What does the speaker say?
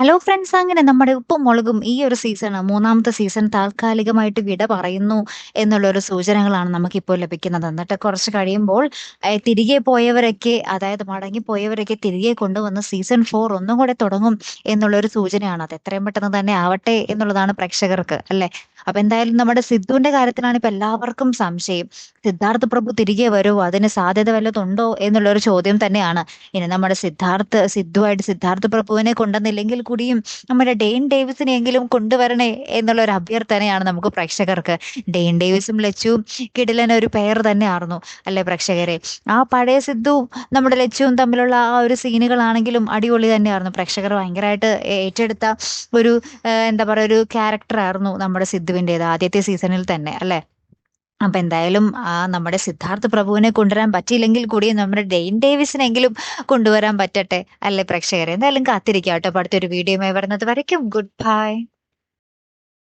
Hello friends അങ്ങനെ നമ്മുടെ ഉപ്പും മുളകും ഈ ഒരു സീസൺ മൂന്നാമത്തെ സീസൺ താൽക്കാലികമായിട്ട് വിട പറയുന്നു എന്നുള്ള ഒരു സൂചനകളാണ് നമുക്കിപ്പോൾ ലഭിക്കുന്നത്. എന്നിട്ട് കുറച്ച് കഴിയുമ്പോൾ തിരികെ പോയവരൊക്കെ അതായത് മടങ്ങി പോയവരൊക്കെ തിരികെ കൊണ്ടുവന്ന് സീസൺ ഫോർ ഒന്നും കൂടെ തുടങ്ങും എന്നുള്ള ഒരു സൂചനയാണ്. അത് എത്രയും പെട്ടെന്ന് തന്നെ ആവട്ടെ എന്നുള്ളതാണ് പ്രേക്ഷകർക്ക് അല്ലെ? അപ്പൊ എന്തായാലും നമ്മുടെ സിദ്ധുവിന്റെ കാര്യത്തിലാണ് ഇപ്പൊ എല്ലാവർക്കും സംശയം. സിദ്ധാർത്ഥ പ്രഭു തിരികെ വരുമോ അതിന് സാധ്യത വല്ലതുണ്ടോ എന്നുള്ള ഒരു ചോദ്യം തന്നെയാണ്. ഇനി നമ്മുടെ സിദ്ധാർത്ഥ സിദ്ധുവായിട്ട് സിദ്ധാർത്ഥ പ്രഭുവിനെ കൊണ്ടുവന്നില്ലെങ്കിൽ കൂടിയും നമ്മുടെ ഡെയിൻ ഡേവിസിനെങ്കിലും കൊണ്ടുവരണേ എന്നുള്ള ഒരു അഭ്യർത്ഥനയാണ് നമുക്ക് പ്രേക്ഷകർക്ക്. ഡെയിൻ ഡേവിസും ലച്ചു കിടിലൻ ഒരു പെയർ തന്നെയായിരുന്നു അല്ലെ പ്രേക്ഷകരെ? ആ പഴയ സിദ്ധുവും നമ്മുടെ ലച്ചുവും തമ്മിലുള്ള ആ ഒരു സീനുകളാണെങ്കിലും അടിപൊളി തന്നെയായിരുന്നു പ്രേക്ഷകർ ഭയങ്കരമായിട്ട് ഏറ്റെടുത്ത ഒരു എന്താ പറയുക ഒരു ക്യാരക്ടർ ആയിരുന്നു നമ്മുടെ സിദ്ധുവിന്റെത് ആദ്യത്തെ സീസണിൽ തന്നെ അല്ലെ? അപ്പൊ എന്തായാലും ആ നമ്മുടെ സിദ്ധാർത്ഥ് പ്രഭുവിനെ കൊണ്ടുവരാൻ പറ്റിയില്ലെങ്കിൽ കൂടി നമ്മുടെ ഡെയിൻ ഡേവിസിനെങ്കിലും കൊണ്ടുവരാൻ പറ്റട്ടെ അല്ലേ പ്രേക്ഷകരെ? എന്തായാലും കാത്തിരിക്കാം കേട്ടോ. അടുത്തൊരു വീഡിയോയുമായി വരുന്നത് വരയ്ക്കും. Good bye.